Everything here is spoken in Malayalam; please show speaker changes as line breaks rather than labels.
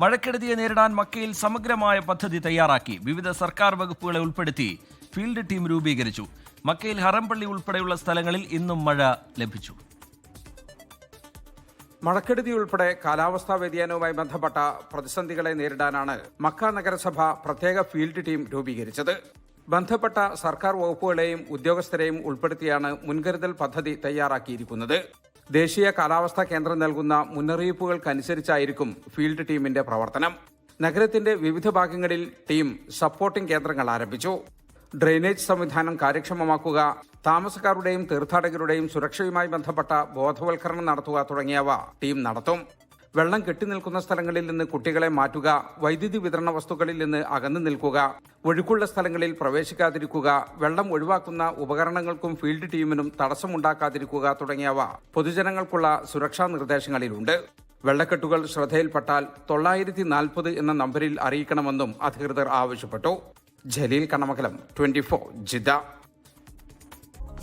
മഴക്കെടുതിയെ നേരിടാൻ മക്കയിൽ സമഗ്രമായ പദ്ധതി തയ്യാറാക്കി. വിവിധ സർക്കാർ വകുപ്പുകളെ ഉൾപ്പെടുത്തി ഫീൽഡ് ടീം രൂപീകരിച്ചു. മക്കയിൽ ഹറംപള്ളി ഉൾപ്പെടെയുള്ള സ്ഥലങ്ങളിൽ ഇന്നും മഴ ലഭിച്ചു.
മഴക്കെടുതി ഉൾപ്പെടെ കാലാവസ്ഥാ വ്യതിയാനവുമായി ബന്ധപ്പെട്ട പ്രതിസന്ധികളെ നേരിടാനാണ് മക്ക നഗരസഭ പ്രത്യേക ഫീൽഡ് ടീം രൂപീകരിച്ചത്. ബന്ധപ്പെട്ട സർക്കാർ വകുപ്പുകളെയും ഉദ്യോഗസ്ഥരെയും ഉൾപ്പെടുത്തിയാണ് മുൻകരുതൽ പദ്ധതി തയ്യാറാക്കിയിരിക്കുന്നത്. ദേശീയ കാലാവസ്ഥാ കേന്ദ്രം നൽകുന്ന മുന്നറിയിപ്പുകൾക്കനുസരിച്ചായിരിക്കും ഫീൽഡ് ടീമിന്റെ പ്രവർത്തനം. നഗരത്തിന്റെ വിവിധ ഭാഗങ്ങളിൽ ടീം സപ്പോർട്ടിംഗ് കേന്ദ്രങ്ങൾ ആരംഭിച്ചു. ഡ്രെയിനേജ് സംവിധാനം കാര്യക്ഷമമാക്കുക താമസക്കാരുടെയും തീർത്ഥാടകരുടെയും സുരക്ഷയുമായി ബന്ധപ്പെട്ട ബോധവൽക്കരണം നടത്തുക തുടങ്ങിയവ ടീം നടത്തും. വെള്ളം കെട്ടിനിൽക്കുന്ന സ്ഥലങ്ങളിൽ നിന്ന് കുട്ടികളെ മാറ്റുക വൈദ്യുതി വിതരണ വസ്തുക്കളിൽ നിന്ന് അകന്നു നിൽക്കുക ഒഴുക്കുള്ള സ്ഥലങ്ങളിൽ പ്രവേശിക്കാതിരിക്കുക വെള്ളം ഒഴിവാക്കുന്ന ഉപകരണങ്ങൾക്കും ഫീൽഡ് ടീമിനും തടസ്സമുണ്ടാക്കാതിരിക്കുക തുടങ്ങിയവ പൊതുജനങ്ങൾക്കുള്ള സുരക്ഷാ നിർദ്ദേശങ്ങളിലുണ്ട്. വെള്ളക്കെട്ടുകൾ ശ്രദ്ധയിൽപ്പെട്ടാൽ തൊള്ളായിരത്തി നാൽപ്പത് എന്ന നമ്പറിൽ അറിയിക്കണമെന്നും അധികൃതർ ആവശ്യപ്പെട്ടു. Jaleel Kanamakalam twenty four Jeddah.